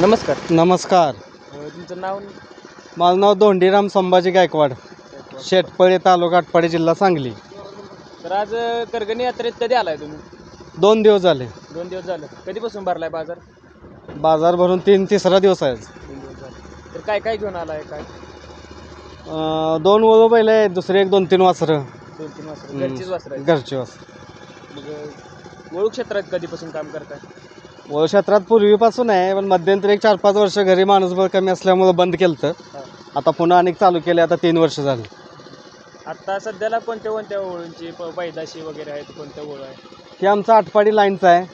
नमस्कार. नमस्कार. अ, तुमचं नाव? माझं नाव दोंडीराम संभाजी गायकवाड. शेटपळे तालुका आटपाडी जिल्हा सांगली. तर आज अ, करगणी यात्रेत कधी आलाय तुम्ही? दोन दिवस झाले. दोन दिवस झालं. कधीपासून भरलाय बाजार? बाजार भरून तीन तिसरा दिवस आहे आज. दोन दिवस झाले. तर काय काय घेऊन आलाय? काय? अं, दोन वळू बैल आहेत दुसरे एक दोन तीन वासरं. दोन तीन वासरं. घरचीच वासरं आहेत. घरचे वासर. मग अ, वळू क्षेत्रात कधीपासून काम करताय? वळू क्षेत्रात पूर्वीपासून आहे पण मध्यंतरी एक चार पाच वर्ष घरी माणूसबळ कमी असल्यामुळं बंद केलं तर. आता पुन्हा अनेक चालू केले आता तीन वर्ष झाली. आता सध्याला कोणत्या कोणत्या वळूंची प- पैदाशी वगैरे आहेत कोणत्या वळू आहे हे आमचं आटपाडी लाईनचं आहे.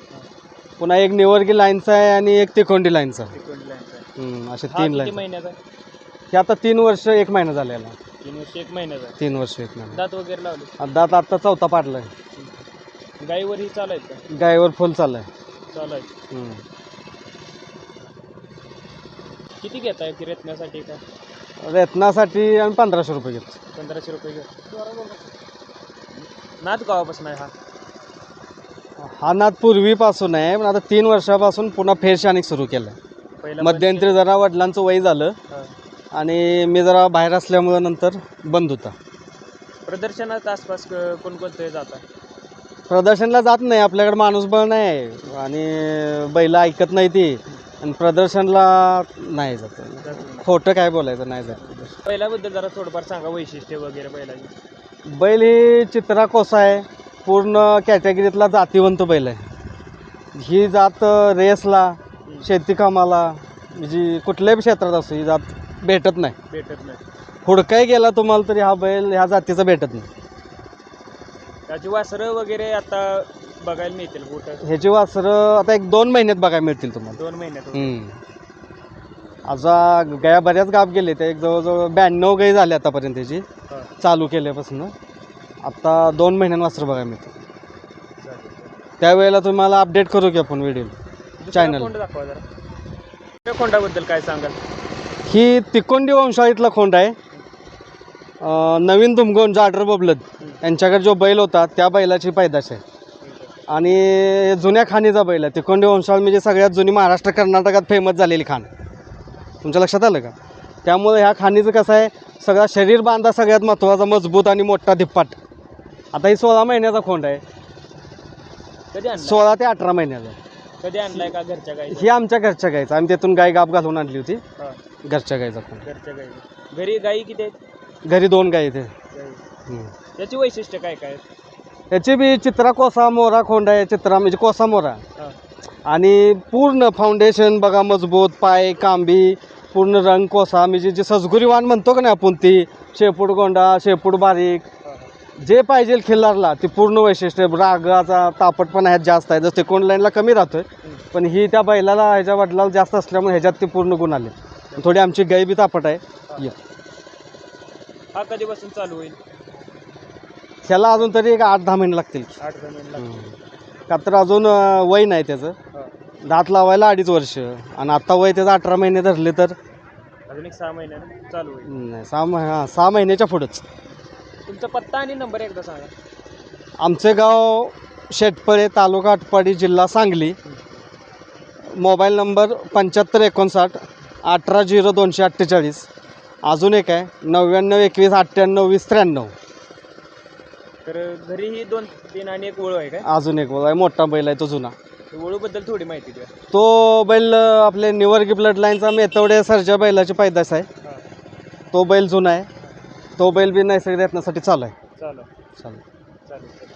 पुन्हा एक निवर्गी लाईनचं आहे आणि एक तिकोंडी लाईनचं आहे. आहे. हम्म, असे हा तीन किती लाईन महिन्याचा आहे? हे आता तीन वर्ष एक महिना झालेला आहे. तीन वर्ष एक महिन्याचा आहे. तीन वर्ष एक महिना. दात वगैरे लावले? आता आता चौथा पाडलाय. गाईवर ही चालू आहेत का? गायीवर फुल चाललंय चालू आहे हम्म. किती घेताय फिरतण्यासाठी काय वेतनासाठी आम्ही पंधराशे रुपये घेतो. पंधराशे रुपये घ्या नाथ गावापासून आहे हा? हा नाद पूर्वीपासून आहे पण आता तीन वर्षापासून पुन्हा फेरशानिक सुरू केलं पहिला मध्यंतरी जरा वडिलांचं वय झालं हा. आणि मी जरा बाहेर असल्यामुळं नंतर बंद होता. प्रदर्शनात आसपास क- कोणकोणते जात आहे? प्रदर्शनला जात नाही आपल्याकडे माणूसबळ नाही. आणि बैल ऐकत नाही ती. आणि प्रदर्शनला नाही जात. खोटं काय बोलायचं नाही जात. पहिल्याबद्दल जरा थोडंफार सांगा वैशिष्ट्य वगैरे बैलाची. बैल ही चित्रा कोसा आहे. पूर्ण कॅटेगरीतला जातीवंत बैल आहे. ही जात रेसला शेती कामाला म्हणजे कुठल्याही क्षेत्रात असो ही जात भेटत नाही. भेटत नाही. हुडकाय गेला तुम्हाला तरी हा बैल ह्या जातीचा भेटत नाही. त्याची वासरं वगैरे आता बघायला मिळतील कुठं? ह्याची वासरं आता एक दोन महिन्यात बघायला मिळतील तुम्हाला. दोन महिन्यात हम्म. आता गया बऱ्याच गाप गेले ते. एक जवळजवळ ब्याण्णव गाई झाले आतापर्यंत त्याची. हा, चालू केल्यापासून. आता दोन महिन्यां वासरं बघायला मिळतील. चालेल, चालेल. त्यावेळेला तुम्हाला अपडेट करू की आपण व्हिडिओ दुसरा Channel. कोंड दाखवा जरा. त्या कोंडाबद्दल काय सांगाल? ही तिकोंडी वंशाळीतला खोंड आहे. नवीन तुमगोन जाडर बबलत यांच्याकडे जो बैल होता त्या बैलाची पैदाश आहे. आणि जुन्या खाणीचा बैल आहे तिकोंडी वंशाळ म्हणजे सगळ्यात जुनी महाराष्ट्र कर्नाटकात फेमस झालेली खाण. तुमच्या लक्षात आलं का? त्यामुळे ह्या खाणीचं कसं आहे सगळा शरीर बांधा सगळ्यात महत्त्वाचा मजबूत आणि मोठा धिप्पाट. आता ही सोळा महिन्याचा खोंड आहे. सोळा ते अठरा महिन्याचा. कधी आणलाय का घरच्या गाई ही आमच्या घरच्या गायचं आम्ही त्यातून गाय गाप घालून आणली होती. घरच्या गायचा खोंड. घरच्या गाई घरी गाई किती आहेत? घरी दोन गाय इथे. त्याची वैशिष्ट्य काय काय आहेत? याची बी चित्रा कोसा मोरा खोंड आहे चित्रा म्हणजे कोसा मोरा हा, आणि पूर्ण फाउंडेशन बघा मजबूत पाय कांबी पूर्ण रंग कोसा म्हणजे जी सजगुरी वाण म्हणतो का नाही आपण ती शेपूट गोंडा शेपूट बारीक. जे पाहिजे खिल्लारला ती पूर्ण वैशिष्ट्य रागाचा तापटपणा ह्यात जास्त आहे जसं कोण लाईनला कमी राहतोय पण ही त्या बैलाला ह्याच्या वडिलाला जास्त असल्यामुळे ह्याच्यात ते पूर्ण गुण आले थोडी आमची गाय बी तापट आहे ये. हा कधीपासून चालू होईल? ह्याला अजून तरी एक आठ दहा महिने लागतील. आठ दहा महिने लागतील. का तर अजून अं, वय नाही त्याचं. हा. दात लावायला अडीच वर्ष. आणि आता वय त्याचं अठरा महिने धरले तर? अजून एक सहा महिन्याने चालू होईल. नाही सहा मह हां सहा महिन्याच्या पुढंच. तुमचा पत्ता आणि नंबर एकदा सांगा. आमचे गाव शेटपळे तालुका आटपाडी जिल्हा सांगली. मोबाईल नंबर पंच्याहत्तर एकोणसाठ अठरा झिरो दोनशे अठ्ठेचाळीस. अजून एक आहे. नव्याण्णव एकवीस अठ्ठ्याण्णव वीस त्र्याण्णव. तर घरी ही दोन तीन आणि एक वळू आहे काय? अजून एक आहे. मोठा बैल आहे तो जुना. वळूबद्दल थोडी माहिती द्या. तो बैल अं, आपले निवर्गी ब्लड लाईनचा मेथवडे सरच्या बैलाची पैदास आहे. हा. तो बैल जुना आहे. तो बैल बी नैसर्गिक यत्नासाठी चालू आहे. चालू. चालेल चालेल.